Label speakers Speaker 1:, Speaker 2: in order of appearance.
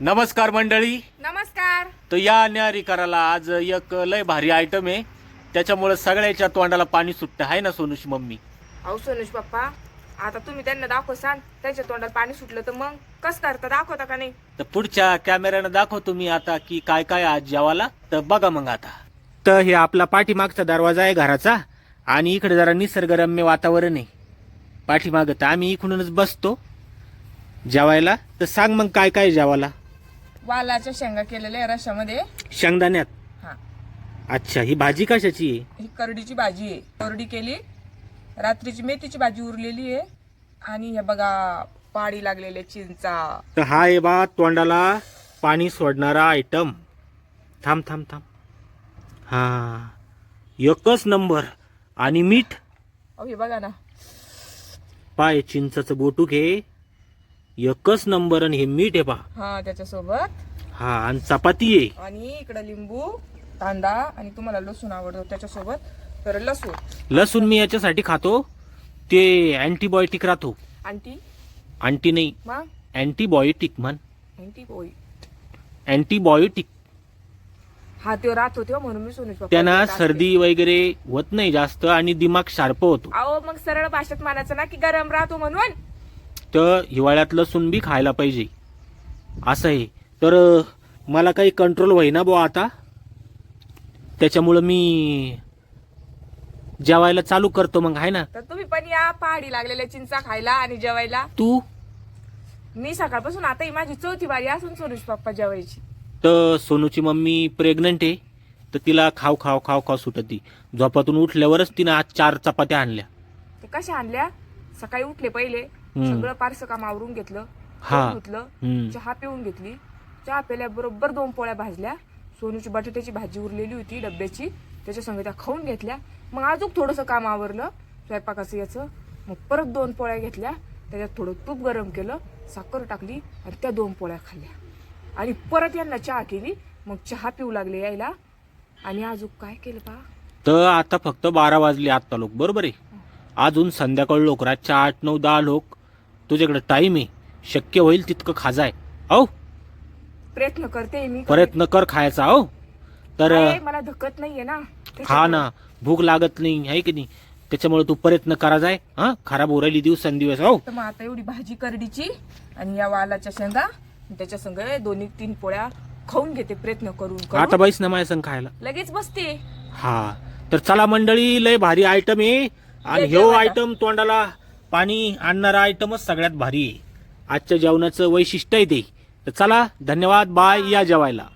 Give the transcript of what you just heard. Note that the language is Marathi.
Speaker 1: नमस्कार मंडळी.
Speaker 2: नमस्कार.
Speaker 1: तर या न्यारी करायला आज एक लय भारी आयटम आहे. त्याच्यामुळे सगळ्याच्या तोंडाला पाणी सुटतं. आहे ना सोनूची मम्मी?
Speaker 2: अहो सोनुष पप्पा आता तुम्ही त्यांना दाखवसाल त्यांच्या तोंडात पाणी सुटलं तर मग कस करता? दाखवता का नाही?
Speaker 1: तर पुढच्या कॅमेऱ्यानं दाखवतो मी आता की काय काय आज जेवाला तर बघा मग आता. तर हे आपला पाठीमागचा दरवाजा आहे घराचा. आणि इकडे जरा निसर्गरम्य वातावरण आहे. पाठीमागं तर आम्ही इकडूनच बसतो जेवायला. तर सांग मग काय काय जेवाला
Speaker 2: वालाच्या शेंगा केलेल्या आहे रशामध्ये
Speaker 1: शेंगदाण्यात?
Speaker 2: हा.
Speaker 1: अच्छा ही भाजी कशाची? आहे
Speaker 2: ही करडीची भाजी आहे. करडी केली रात्रीची मेथीची भाजी उरलेली आहे. आणि हे बघा पाडी लागलेले चिंचा.
Speaker 1: तर हा आहे बा तोंडाला पाणी सोडणारा आयटम थांब थांब थांब. हा. एकच नंबर. आणि मीठ?
Speaker 2: अहो हे बघा ना.
Speaker 1: पाय चिंचाचं बोटूक हे एकच नंबर आणि हे मीठ आहे पा
Speaker 2: हा त्याच्यासोबत.
Speaker 1: हा आणि चपाती आहे.
Speaker 2: आणि इकडं लिंबू कांदा आणि तुम्हाला लसूण आवडतो त्याच्यासोबत. तर लसूण.
Speaker 1: लसूण मी याच्यासाठी खातो. ते अँटीबायोटिक राहतो.
Speaker 2: आणटी
Speaker 1: अँटी नाही. अँटीबायोटिक म्हण.
Speaker 2: आणटी पोळी
Speaker 1: अँटीबायोटिक
Speaker 2: हा तो राहतो तेव्हा म्हणून मी सोनूच
Speaker 1: त्यांना. सर्दी वगैरे होत नाही जास्त आणि दिमाग शार्प होतो.
Speaker 2: अहो मग सरळ भाषेत म्हणायचं ना की गरम राहतो म्हणून.
Speaker 1: तर हिवाळ्यात लसूण बी खायला पाहिजे. असं आहे तर मला काही कंट्रोल होईना बुवा आता. त्याच्यामुळं मी जेवायला चालू करतो मग आहे ना?
Speaker 2: तर तुम्ही पण या पहाडी लागलेल्या चिंचा खायला आणि जेवायला.
Speaker 1: तू?
Speaker 2: मी सकाळपासून आता ही माझी चौथी बारी असून सोनूश पप्पा जेवायची.
Speaker 1: तर सोनूची मम्मी प्रेग्नंट आहे. तर तिला खाव खाव खाव खाव सुटत. ती झोपातून उठल्यावरच तिनं आज चार चपात्या आणल्या.
Speaker 2: ते कशा आणल्या? सकाळी उठले पहिले. सगळं पारसं काम आवरून घेतलं
Speaker 1: हा.
Speaker 2: धुतलं
Speaker 1: हम्म.
Speaker 2: चहा पिऊन घेतली. चहा प्यायल्या बरोबर दोन पोळ्या भाजल्या. सोनूची बटाट्याची भाजी उरलेली होती डब्याची त्याच्या संग त्या खाऊन घेतल्या. मग अजून थोडंसं काम आवरलं स्वयंपाकाचं याचं. मग परत दोन पोळ्या घेतल्या त्याच्यात थोडं तूप गरम केलं साखर टाकली आणि त्या दोन पोळ्या खाल्ल्या. आणि परत यांना चहा केली मग चहा पिऊ लागले यायला. आणि अजून काय केलं पा
Speaker 1: तर आता फक्त बारा वाजले आत्ता लोक बरोबर आहे? अजून संध्याकाळ लोक रातच्या आठ नऊ दहा लोक तुझ्याकडे टाइम आहे. शक्य होईल तितकं खाजाय. औ?
Speaker 2: प्रयत्न करते मी
Speaker 1: प्रयत्न कर खायचा औ? तर
Speaker 2: मला धकत नाहीये ना.
Speaker 1: हा ना. भूक लागत नाही आहे की नाही? त्याच्यामुळे तू प्रयत्न करा जाय हा? खराब उरायली दिवसेंदिवस हो
Speaker 2: तर मग आता एवढी भाजी करडीची आणि या वालाच्या शेंगा त्याच्या संग दोन्ही तीन पोळ्या खाऊन घेते प्रयत्न करून
Speaker 1: आता बाईस ना माझ्या संग खायला.
Speaker 2: लगेच बसते.
Speaker 1: हा. तर चला मंडळी लय भारी आयटम आहे. आणि
Speaker 2: जेवायला.
Speaker 1: आयटम तोंडाला पाणी आणणारा आयटमच सगळ्यात भारी. आहे आजच्या जेवणाचं वैशिष्ट्य आहे ते. तर चला धन्यवाद बाय या जेवायला.